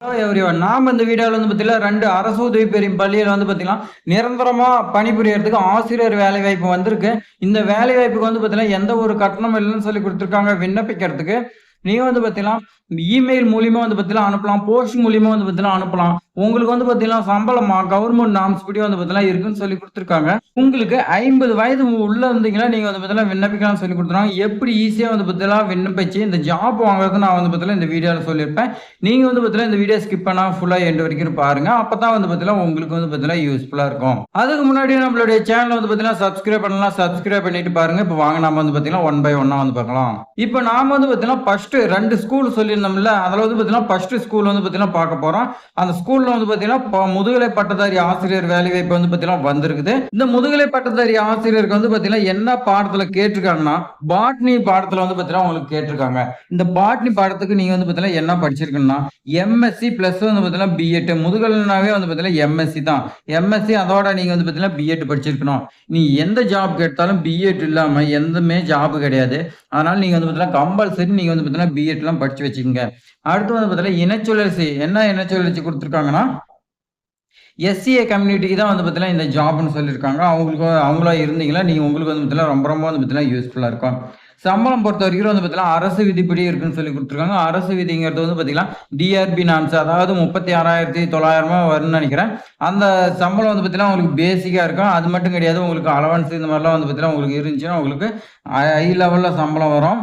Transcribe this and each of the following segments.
Every நாம் இந்த வீடியோவில் வந்து பார்த்தீங்கன்னா ரெண்டு அரசு உதவி பெறும் பள்ளியில் வந்து பார்த்தீங்கன்னா நிரந்தரமாக பணிபுரியறதுக்கு ஆசிரியர் வேலை வாய்ப்பு வந்திருக்கு. இந்த வேலை வாய்ப்புக்கு வந்து பார்த்தீங்கன்னா எந்த ஒரு கட்டணம் இல்லைன்னு சொல்லி கொடுத்துருக்காங்க. விண்ணப்பிக்கிறதுக்கு நீ வந்து பார்த்தீங்கன்னா இமெயில் மூலியமா வந்து பார்த்தீங்கன்னா அனுப்பலாம் போஸ்ட் மூலியமா வந்து பார்த்தீங்கன்னா அனுப்பலாம் உங்களுக்கு வந்து பார்த்தீங்கன்னா சம்பளமா கவர்மெண்ட் நாம்ஸ் படி வந்து பார்த்தீங்கன்னா இருக்குன்னு சொல்லி கொடுத்துருக்காங்க உங்களுக்கு ஐம்பது வயது உள்ள இருந்தீங்கன்னா நீங்க வந்து பார்த்தீங்கன்னா விண்ணப்பிக்கலாம் சொல்லி கொடுத்துருக்காங்க எப்படி ஈஸியாக வந்து பார்த்தீங்கன்னா விண்ணப்பிச்சு இந்த ஜாப் வாங்குறது நான் வந்து பார்த்தீங்கன்னா இந்த வீடியோவில் சொல்லியிருப்பேன் நீங்க வந்து பார்த்தீங்கன்னா இந்த வீடியோ ஸ்கிப் பண்ணா ஃபுல்லாக எண்டு வரைக்கும் பாருங்க அப்பதான் வந்து பார்த்தீங்கன்னா உங்களுக்கு வந்து பார்த்தீங்கன்னா யூஸ்ஃபுல்லா இருக்கும் அதுக்கு முன்னாடி நம்மளுடைய சேனல் வந்து பார்த்தீங்கன்னா சப்ஸ்கிரைப் பண்ணலாம் சப்ஸ்கிரைப் பண்ணிட்டு பாருங்க இப்போ வாங்க நாம வந்து பார்த்தீங்கன்னா ஒன் பை ஒன்னா வந்து பார்க்கலாம் இப்போ நாம வந்து பார்த்தீங்கன்னா ஃபர்ஸ்ட் ரெண்டு ஸ்கூல் சொல்லி சொல்லியிருந்தோம்ல அதில் வந்து பார்த்தீங்கன்னா ஃபர்ஸ்ட் ஸ்கூல் வந்து பார்த்தீங்கன்னா பார்க்க போகிறோம் அந்த ஸ்கூலில் வந்து பார்த்தீங்கன்னா முதுகலை பட்டதாரி ஆசிரியர் வேலை வாய்ப்பு வந்து பார்த்தீங்கன்னா வந்திருக்குது இந்த முதுகலை பட்டதாரி ஆசிரியருக்கு வந்து பார்த்தீங்கன்னா என்ன பாடத்தில் கேட்டிருக்காங்கன்னா பாட்னி பாடத்தில் வந்து பார்த்தீங்கன்னா உங்களுக்கு கேட்டிருக்காங்க இந்த பாட்னி பாடத்துக்கு நீங்கள் வந்து பார்த்தீங்கன்னா என்ன படிச்சிருக்கணும்னா எம்எஸ்சி ப்ளஸ் வந்து பார்த்தீங்கன்னா பிஎட் முதுகலைனாவே வந்து பார்த்தீங்கன்னா எம்எஸ்சி தான் எம்எஸ்சி அதோட நீங்கள் வந்து பார்த்தீங்கன்னா பிஎட் படிச்சிருக்கணும் நீ எந்த ஜாப் கேட்டாலும் பிஎட் இல்லாமல் எந்தமே ஜாப் கிடையாது அதனால நீங்கள் வந்து பார்த்தீங்கன்னா கம்பல்சரி நீங்கள் வந்து பார்த்தீங்கன்னா பிஎட்லாம் படிச்சு வச்சுக்கோங்க அடுத்து வந்து பார்த்தீங்கன்னா இனச்சுழற்சி என்ன இனச்சுழற்சி கொடுத்துருக்காங்கன்னா எஸ்சிஏ கம்யூனிட்டிக்கு தான் வந்து பார்த்தீங்கன்னா இந்த ஜாப்னு சொல்லியிருக்காங்க. அவங்களுக்கு அவங்களா இருந்தீங்களா நீங்கள் உங்களுக்கு வந்து பார்த்தீங்கன்னா ரொம்ப ரொம்ப வந்து பார்த்தீங்கன்னா யூஸ்ஃபுல்லாக இருக்கும். சம்பளம் பொறுத்த வரைக்கும் வந்து பார்த்தீங்கன்னா அரசு விதிப்படி இருக்குன்னு சொல்லி கொடுத்துருக்காங்க. அரசு விதிங்கிறது வந்து பார்த்தீங்கன்னா டிஆர்பி நான்ஸ் அதாவது முப்பத்தி ஆறாயிரத்தி தொள்ளாயிரமா வரும்னு நினைக்கிறேன். அந்த சம்பளம் வந்து பார்த்தீங்கன்னா உங்களுக்கு பேசிக்காக இருக்கும். அது மட்டும் கிடையாது உங்களுக்கு அலவன்ஸ் இந்த மாதிரிலாம் வந்து பார்த்தீங்கன்னா உங்களுக்கு இருந்துச்சுன்னா உங்களுக்கு ஹை லெவலில் சம்பளம் வரும்.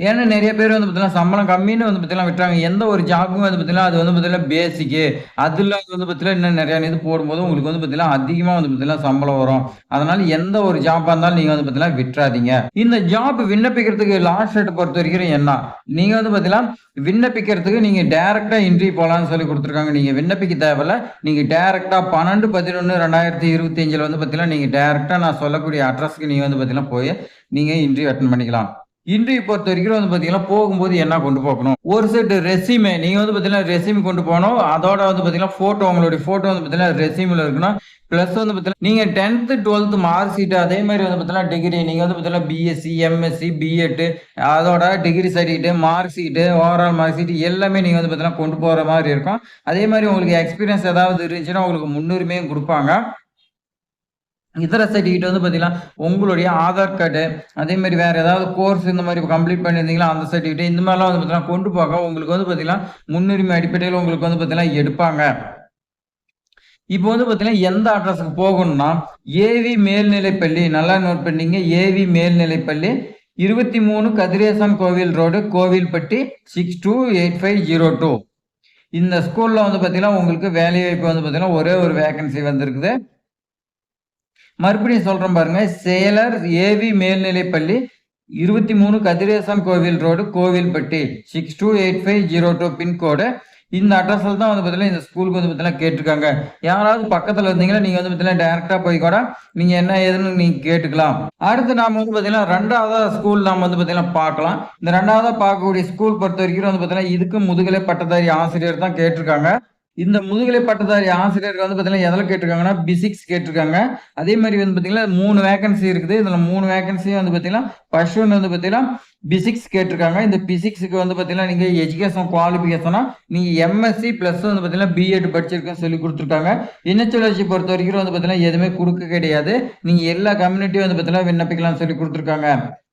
ஏன்னா நிறைய பேர் வந்து பார்த்தீங்கன்னா சம்பளம் கம்மின்னு வந்து பார்த்தீங்கன்னா விட்டுறாங்க எந்த ஒரு ஜாபும் வந்து பார்த்தீங்கன்னா அது வந்து பார்த்தீங்கன்னா பேசிக்கு அதில் வந்து பார்த்தீங்கன்னா இன்னும் நிறையா இது போடும்போது உங்களுக்கு வந்து பார்த்தீங்கன்னா அதிகமாக வந்து பார்த்தீங்கன்னா சம்பளம் வரும் அதனால எந்த ஒரு ஜாப்பாக இருந்தாலும் நீங்கள் வந்து பார்த்தீங்கன்னா விட்டுறாதீங்க இந்த ஜாப் விண்ணப்பிக்கிறதுக்கு லாஸ்ட் டேட் பொறுத்த வரைக்கும் என்ன நீங்கள் வந்து பார்த்தீங்கன்னா விண்ணப்பிக்கிறதுக்கு நீங்கள் டேரெக்டாக இன்ட்ரி போகலான்னு சொல்லி கொடுத்துருக்காங்க நீங்கள் விண்ணப்பிக்க தேவையில்ல நீங்கள் டேரெக்டாக பன்னெண்டு பதினொன்று ரெண்டாயிரத்தி இருபத்தி அஞ்சில் வந்து பார்த்தீங்கன்னா நீங்கள் டேரெக்டாக நான் சொல்லக்கூடிய அட்ரஸ்க்கு நீங்கள் வந்து பார்த்தீங்கன்னா போய் நீங்கள் இன்ட்ரி அட்டன் பண்ணிக்கலாம் இன்றைய பொறுத்த வரைக்கும் வந்து பார்த்தீங்கன்னா போகும்போது என்ன கொண்டு போகணும்? ஒரு செட் ரெசிமே நீங்கள் வந்து பார்த்தீங்கன்னா ரெசிமி கொண்டு போகணும். அதோட வந்து பார்த்தீங்கன்னா ஃபோட்டோ உங்களுடைய ஃபோட்டோ வந்து பார்த்தீங்கன்னா ரெசிமில் இருக்கணும். ப்ளஸ் வந்து பார்த்தீங்கன்னா நீங்கள் டென்த்து டுவெல்த்து மார்க் ஷீட் அதே மாதிரி வந்து பார்த்தீங்கன்னா டிகிரி நீங்கள் வந்து பார்த்தீங்கன்னா பிஎஸ்சி எம்எஸ்சி பிஎட் அதோட degree certificate mark sheet overall mark sheet எல்லாமே நீங்கள் வந்து பார்த்தீங்கன்னா கொண்டு போகிற மாதிரி இருக்கும். அதே மாதிரி உங்களுக்கு எக்ஸ்பீரியன்ஸ் ஏதாவது இருந்துச்சுன்னா உங்களுக்கு முன்னுரிமையும் கொடுப்பாங்க. இதர சர்டிஃபிகேட் வந்து பார்த்தீங்கன்னா உங்களுடைய ஆதார் கார்டு அதே மாதிரி வேறு ஏதாவது கோர்ஸ் இந்த மாதிரி கம்ப்ளீட் பண்ணியிருந்தீங்களா அந்த சர்டிஃபிகேட் இந்த மாதிரிலாம் வந்து பார்த்தீங்கன்னா கொண்டு போக உங்களுக்கு வந்து பார்த்தீங்கன்னா முன்னுரிமை அடிப்படையில் உங்களுக்கு வந்து பார்த்தீங்கன்னா எடுப்பாங்க. இப்போ வந்து பார்த்தீங்கன்னா எந்த அட்ரஸுக்கு போகணும்னா ஏவி மேல்நிலைப்பள்ளி நல்லா நோட் பண்ணீங்க ஏவி மேல்நிலைப்பள்ளி இருபத்தி மூணு கதிரேசன் கோவில் road Kovilpatti six two eight five zero two இந்த ஸ்கூலில் வந்து பார்த்தீங்கன்னா உங்களுக்கு வேலை வாய்ப்பு வந்து பார்த்தீங்கன்னா ஒரே ஒரு வேகன்சி வந்திருக்குது. மறுபடியும் சொல்றேன் பாருங்க சேலர் ஏவி மேல்நிலைப்பள்ளி இருபத்தி மூணு கதிரேசன் கோவில் road Kovilpatti six two eight five zero two pincode. இந்த அட்ரஸில் தான் வந்து பார்த்தீங்கன்னா இந்த ஸ்கூலுக்கு வந்து பார்த்தீங்கன்னா கேட்டிருக்காங்க. யாராவது பக்கத்தில் இருந்தீங்கன்னா நீங்கள் வந்து பார்த்தீங்கன்னா டேரெக்டாக போய் கூட நீங்கள் என்ன ஏதுன்னு நீங்கள் கேட்டுக்கலாம். அடுத்து நாம வந்து பார்த்தீங்கன்னா ரெண்டாவதாக ஸ்கூல் நாம வந்து பார்த்தீங்கன்னா பார்க்கலாம். இந்த ரெண்டாவதா பார்க்கக்கூடிய ஸ்கூல் பொறுத்த வரைக்கும் வந்து பார்த்தீங்கன்னா இதுக்கு முதுகலை பட்டதாரி ஆசிரியர் தான் கேட்டிருக்காங்க. இந்த முதுகலை பட்டதாரி ஆசிரியர்கள் வந்து பார்த்தீங்கன்னா எதில் கேட்டிருக்காங்கன்னா பிசிக்ஸ் கேட்டிருக்காங்க. அதே மாதிரி வந்து பார்த்தீங்கன்னா மூணு வேகன்சி இருக்குது. இதில் மூணு வேகன்சியும் வந்து பார்த்தீங்கன்னா ஃபர்ஸ்ட் ஒன்று வந்து பார்த்தீங்கன்னா பிசிக்ஸ் கேட்டிருக்காங்க. இந்த பிசிக்ஸுக்கு வந்து பார்த்தீங்கன்னா நீங்கள் எஜுகேஷன் குவாலிஃபிகேஷனா நீங்கள் எம்எஸ்சி ப்ளஸ் வந்து பார்த்தீங்கன்னா பிஎட் படிச்சிருக்கேன்னு சொல்லி கொடுத்துருக்காங்க. இனச்சுழற்சி பொறுத்த வரைக்கும் வந்து பார்த்தீங்கன்னா எதுவுமே கொடுக்க கிடையாது. நீங்கள் எல்லா கம்யூனிட்டியும் வந்து பார்த்தீங்கன்னா விண்ணப்பிக்கலாம்னு சொல்லி கொடுத்துருக்காங்க.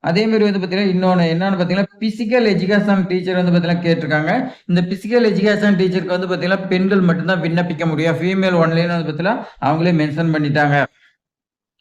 அதே மாதிரி வந்து பார்த்தீங்கன்னா இன்னொன்று என்னன்னு பார்த்தீங்கன்னா பிசிக்கல் எஜுகேஷன் டீச்சர் வந்து பார்த்தீங்கன்னா கேட்டிருக்காங்க. இந்த பிசிக்கல் எஜுகேஷன் டீச்சருக்கு வந்து பார்த்தீங்கன்னா பெண்கள் மட்டும்தான் விண்ணப்பிக்க முடியும். ஃபீமேல் ஒன்லைன்னு வந்து பார்த்தீங்கன்னா அவங்களே மென்ஷன் பண்ணிட்டாங்க.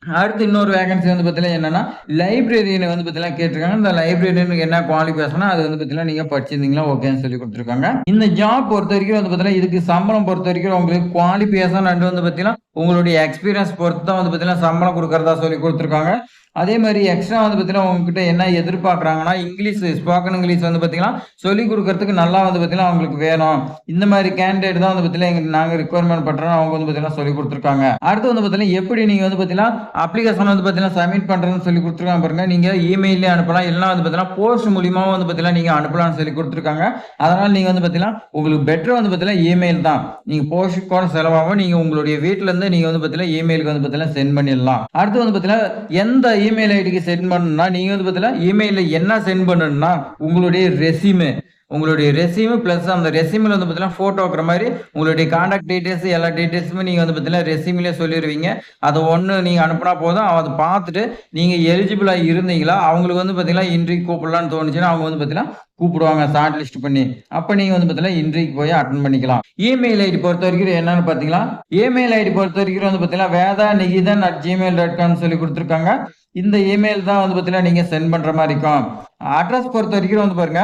அடுத்து இன்னொரு வேகன்சி வந்து பார்த்தீங்கன்னா என்னன்னா லைப்ரரியனை வந்து பார்த்தீங்கன்னா கேட்டிருக்காங்க. இந்த லைப்ரரியனுக்கு என்ன குவாலிஃபிகேஷனா அது வந்து பார்த்தீங்கன்னா நீங்க படிச்சிருந்தீங்களா ஓகேன்னு சொல்லி கொடுத்துருக்காங்க. இந்த ஜாப் பொறுத்த வரைக்கும் வந்து பார்த்தீங்கன்னா இதுக்கு சம்பளம் பொறுத்த வரைக்கும் உங்களுக்கு குவாலிஃபிகேஷன் வந்து பார்த்தீங்கன்னா உங்களுடைய எக்ஸ்பீரியன்ஸ் பொறுத்து தான் வந்து பார்த்தீங்கன்னா சம்பளம் கொடுக்கறதா சொல்லி கொடுத்துருக்காங்க. அதே மாதிரி எக்ஸ்ட்ரா வந்து பார்த்தீங்கன்னா உங்ககிட்ட என்ன எதிர்பார்க்குறாங்கன்னா இங்கிலீஷ் ஸ்போக்கன் இங்கிலீஷ் வந்து பார்த்தீங்கன்னா சொல்லிக் கொடுக்கறதுக்கு நல்லா வந்து பார்த்தீங்கன்னா அவங்களுக்கு வேணும் இந்த மாதிரி கேண்டிடேட் தான் வந்து பார்த்தீங்கன்னா எங்களுக்கு நாங்கள் ரிக்குவயர்மெண்ட் பண்ணுறோம் அவங்க வந்து பார்த்தீங்கன்னா சொல்லி கொடுத்துருக்காங்க அடுத்து வந்து பார்த்தீங்கன்னா எப்படி நீங்கள் வந்து பார்த்தீங்கன்னா அப்ளிகேஷன் வந்து பார்த்தீங்கன்னா சப்மிட் பண்ணுறதுன்னு சொல்லி கொடுத்துருக்காங்க பாருங்க நீங்கள் இமெயிலே அனுப்பலாம் இல்லைனா வந்து பார்த்தீங்கன்னா போஸ்ட் மூலியமாக வந்து பார்த்தீங்கன்னா நீங்கள் அனுப்பலாம்னு சொல்லி கொடுத்துருக்காங்க அதனால் நீங்கள் வந்து பார்த்தீங்கன்னா உங்களுக்கு பெட்டர் வந்து பார்த்தீங்கன்னா இமெயில் தான் நீங்கள் போஸ்ட் கூட செலவாகும் நீங்கள் உங்களுடைய வீட்டிலேருந்து நீங்கள் வந்து பார்த்தீங்கன்னா இமெயிலுக்கு வந்து பார்த்தீங்கன்னா சென்ட் பண்ணிடலாம் அடுத்து வந்து பார்த்தீங்கன்னா எந்த இமெயில் ஐடிக்கு சென்ட் பண்ணணும்னா நீங்கள் வந்து பார்த்தீங்கன்னா இமெயிலில் என்ன சென்ட் பண்ணணும்னா உங்களுடைய ரெசியூமே உங்களுடைய ரெசியூம் ப்ளஸ் அந்த ரெசியூமில் வந்து பார்த்தீங்கன்னா ஃபோட்டோ மாதிரி உங்களுடைய காண்டாக்ட் டீட்டெயில்ஸ் எல்லா டீட்டெயில்ஸுமே நீங்கள் வந்து பார்த்தீங்கன்னா ரெசியூமிலே சொல்லிடுவீங்க அதை ஒன்று நீங்கள் அனுப்புனா போதும். அதை பார்த்துட்டு நீங்கள் எலிஜிபிளாக இருந்தீங்களா அவங்களுக்கு வந்து பார்த்தீங்கன்னா இன்றைக்கு கூப்பிடலான்னு தோணுச்சுன்னா அவங்க வந்து பார்த்தீங்கன்னா கூப்பிடுவாங்க ஷார்ட் லிஸ்ட் பண்ணி. அப்போ நீங்கள் வந்து பார்த்தீங்கன்னா இன்றைக்கு போய் அட்டன் பண்ணிக்கலாம். இமெயில் ஐடி பொறுத்த வரைக்கும் என்னன்னு பார்த்தீங்கன்னா இமெயில் ஐடி பொறுத்த வரைக்கும் வந்து பார்த்தீங்கன்னா Veda Nikithan at Gmail dot com சொல்லி கொடுத்துருக்காங்க. இந்த இமெயில் தான் வந்து பார்த்தீங்கன்னா நீங்கள் சென்ட் பண்ணுற மாதிரி இருக்கும். அட்ரஸ் பொறுத்த வரைக்கும் வந்து பாருங்க.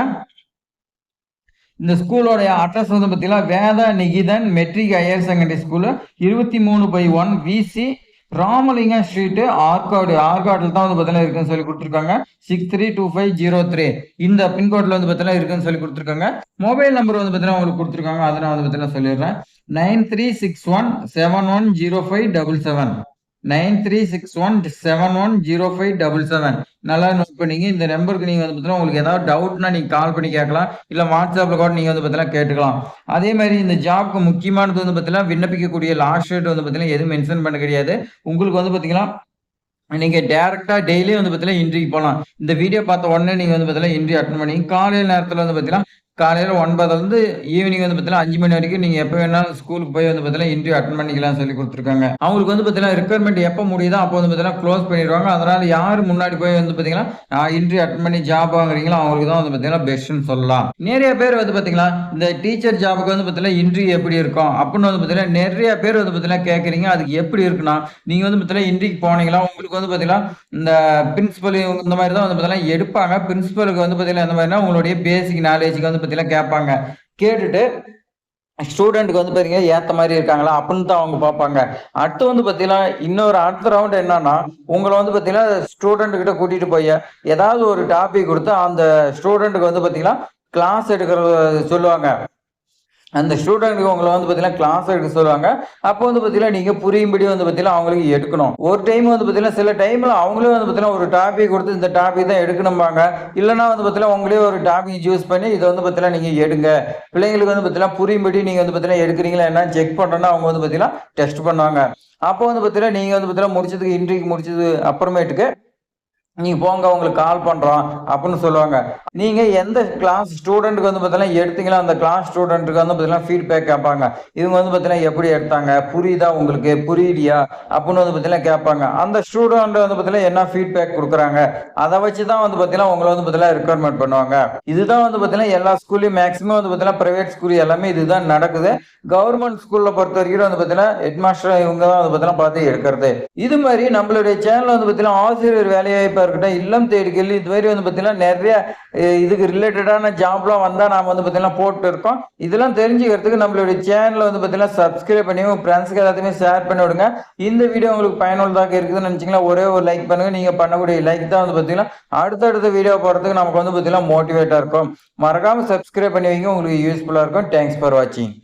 இந்த ஸ்கூலோடைய அட்ரஸ் வந்து பார்த்தீங்கன்னா Veda Nikithan matric higher secondary school இருபத்தி மூணு by one VC Ramalingam street Arcot ஆர்காடில் தான் வந்து பார்த்தீங்கன்னா இருக்குன்னு சொல்லி கொடுத்துருக்காங்க. Six three two five zero three இந்த பின்கோடில் வந்து பார்த்தீங்கன்னா இருக்குன்னு சொல்லி கொடுத்துருக்காங்க. மொபைல் நம்பர் வந்து பார்த்தீங்கன்னா உங்களுக்கு கொடுத்துருக்காங்க. அதை நான் வந்து பார்த்தீங்கன்னா சொல்லிடுறேன். Nine three six one seven one zero five double seven nine three six one seven one zero five double seven. நல்லா நோட் பண்ணிங்க. இந்த நம்பருக்கு நீங்கள் வந்து பார்த்தீங்கன்னா உங்களுக்கு ஏதாவது டவுட்னா நீங்கள் கால் பண்ணி கேட்கலாம். இல்லை வாட்ஸ்அப்பில் கூட நீங்கள் வந்து பார்த்தீங்கன்னா கேட்டுக்கலாம். அதே மாதிரி இந்த ஜாப்க்கு முக்கியமானது வந்து பார்த்தீங்கன்னா விண்ணப்பிக்கக்கூடிய லாஸ்ட் டேட் வந்து பார்த்தீங்கன்னா எதுவும் மென்ஷன் பண்ண கிடையாது. உங்களுக்கு வந்து பார்த்தீங்கன்னா நீங்கள் டேரெக்டாக டெய்லி வந்து பார்த்தீங்கன்னா இன்ட்ரிக்கு போகலாம் இந்த வீடியோ பார்த்த உடனே நீங்கள் வந்து பார்த்தீங்கன்னா இன்ட்ரி அட்டன் பண்ணி காலையில் நேரத்தில் வந்து பார்த்தீங்கன்னா காலையில் ஒன்பதுலேருந்து ஈவினிங் வந்து பார்த்தீங்கன்னா அஞ்சு மணி வரைக்கும் நீங்கள் எப்போ வேணாலும் ஸ்கூலுக்கு போய் வந்து பார்த்தீங்கன்னா இன்டர்வியூ அட்டன் பண்ணிக்கலாம் சொல்லி கொடுத்துருக்காங்க அவங்களுக்கு வந்து பார்த்தீங்கன்னா ரெக்குயர்மெண்ட் எப்போ முடியுதோ அப்போ வந்து பார்த்தீங்கன்னா க்ளோஸ் பண்ணிடுவாங்க அதனால் யார் முன்னாடி போய் வந்து பார்த்தீங்கன்னா இன்டர்வியூ அட்டன் பண்ணி ஜாப் வாங்குறீங்களோ அவங்களுக்கு தான் வந்து பார்த்தீங்கன்னா பெஸ்ட்னு சொல்லலாம் நிறைய பேர் வந்து பார்த்தீங்கன்னா இந்த டீச்சர் ஜாபுக்கு வந்து பார்த்தீங்கன்னா இன்டர்வியூ எப்படி இருக்கும் அப்படின்னு வந்து பார்த்தீங்கன்னா நிறைய பேர் வந்து பார்த்தீங்கன்னா கேட்குறீங்க அதுக்கு எப்படி இருக்குன்னா நீங்கள் வந்து பார்த்தீங்கன்னா இன்டர்வியூக்கு போனீங்களா உங்களுக்கு வந்து பார்த்தீங்கன்னா இந்த பிரின்சிபல் இந்த மாதிரி தான் வந்து பார்த்தீங்கன்னா எடுப்பாங்க பிரின்சிபலுக்கு வந்து பார்த்தீங்கன்னா இந்த மாதிரினா உங்களுடைய பேசிக் நாலேஜுக்கு வந்து பார்த்தீங்கன்னா கேட்பாங்க கேட்டுட்டு ஸ்டூடெண்ட்டுக்கு வந்து பார்த்தீங்கன்னா ஏற்ற மாதிரி இருக்காங்களா? அப்படின்னு தான் அவங்க பார்ப்பாங்க. அடுத்து வந்து பார்த்தீங்கன்னா இன்னொரு அடுத்த ரவுண்ட் என்னன்னா உங்களை வந்து பார்த்தீங்கன்னா ஸ்டூடெண்ட் கிட்ட கூட்டிட்டு போய் ஏதாவது ஒரு டாபிக் கொடுத்து அந்த ஸ்டூடெண்ட்டுக்கு வந்து பார்த்தீங்கன்னா கிளாஸ் எடுக்கிறது சொல்லுவாங்க. அந்த ஸ்டூடெண்ட்டுக்கு உங்களை வந்து பார்த்தீங்கன்னா கிளாஸ் எடுக்க சொல்லுவாங்க அப்போ வந்து பார்த்தீங்கன்னா நீங்கள் புரியும்படி வந்து பார்த்தீங்கன்னா அவங்களுக்கு எடுக்கணும் ஒரு டைம் வந்து பார்த்தீங்கன்னா சில டைமில் அவங்களே வந்து பார்த்தீங்கன்னா ஒரு டாபிக் கொடுத்து இந்த டாபிக் தான் எடுக்கணும்பாங்க இல்லைனா வந்து பார்த்தீங்கன்னா உங்களே ஒரு டாபிக் சூஸ் பண்ணி இதை வந்து பார்த்தீங்கன்னா நீங்கள் எடுங்க பிள்ளைங்களுக்கு வந்து பார்த்தீங்கன்னா புரியும்படி நீங்கள் வந்து பார்த்தீங்கன்னா எடுக்கிறீங்களா என்ன செக் பண்ணுறோன்னா அவங்க வந்து பார்த்தீங்கன்னா டெஸ்ட் பண்ணுவாங்க அப்போ வந்து பார்த்தீங்கன்னா நீங்கள் வந்து பார்த்தீங்கன்னா முடிச்சதுக்கு இன்றைக்கு முடிச்சது அப்புறமேட்டுக்கு நீங்கள் போங்க உங்களுக்கு கால் பண்ணுறோம் அப்படின்னு சொல்லுவாங்க நீங்கள் எந்த கிளாஸ் ஸ்டூடெண்ட்டுக்கு வந்து பார்த்தீங்கன்னா எடுத்தீங்களோ அந்த கிளாஸ் ஸ்டூடெண்ட்டுக்கு வந்து பார்த்தீங்கன்னா ஃபீட்பேக் கேட்பாங்க இவங்க வந்து பார்த்தீங்கன்னா எப்படி எடுத்தாங்க புரியுதா உங்களுக்கு புரியலையா அப்படின்னு வந்து பார்த்தீங்கன்னா கேட்பாங்க அந்த ஸ்டூடெண்ட் வந்து பார்த்தீங்கன்னா என்ன ஃபீட்பேக் கொடுக்குறாங்க அதை வச்சு தான் வந்து பார்த்தீங்கன்னா உங்களை வந்து பார்த்தீங்கன்னா ரெக்குவயர்மெண்ட் பண்ணுவாங்க இதுதான் வந்து பார்த்தீங்கன்னா எல்லா ஸ்கூல்லையும் மேக்ஸிமம் வந்து பார்த்தீங்கன்னா ப்ரைவேட் ஸ்கூல் எல்லாமே இதுதான் நடக்குது கவர்மெண்ட் ஸ்கூலில் பொறுத்த வரைக்கும் வந்து பார்த்தீங்கன்னா ஹெட் மாஸ்டர் இவங்க தான் வந்து பார்த்தீங்கன்னா பார்த்து எடுக்கிறது இது மாதிரி நம்மளுடைய சேனல் வந்து பார்த்தீங்கன்னா ஆசிரியர் வேலையை இருக்கட்டும் இல்லம் தேடி கேள்வி இது மாதிரி வந்து பார்த்தீங்கன்னா நிறைய இதுக்கு ரிலேட்டடான ஜாப்லாம் வந்தால் நாம் வந்து பார்த்தீங்கன்னா போட்டு இருக்கோம். இதெல்லாம் தெரிஞ்சுக்கிறதுக்கு நம்மளுடைய சேனலை வந்து பார்த்தீங்கன்னா சப்ஸ்கிரைப் பண்ணி உங்கள் ஃப்ரெண்ட்ஸுக்கு எல்லாத்தையுமே ஷேர் பண்ணி விடுங்க. இந்த வீடியோ உங்களுக்கு பயனுள்ளதாக இருக்குதுன்னு நினச்சிங்கன்னா ஒரே ஒரு லைக் பண்ணுங்க. நீங்கள் பண்ணக்கூடிய லைக் தான் வந்து பார்த்தீங்கன்னா அடுத்தடுத்த வீடியோ போகிறதுக்கு நமக்கு வந்து பார்த்தீங்கன்னா மோட்டிவேட்டாக இருக்கும். மறக்காமல் சப்ஸ்கிரைப் பண்ணி வைங்க. உங்களுக்கு யூஸ்ஃபுல்லாக இருக்கும். தேங்க்ஸ் ஃபார் வாட்சிங்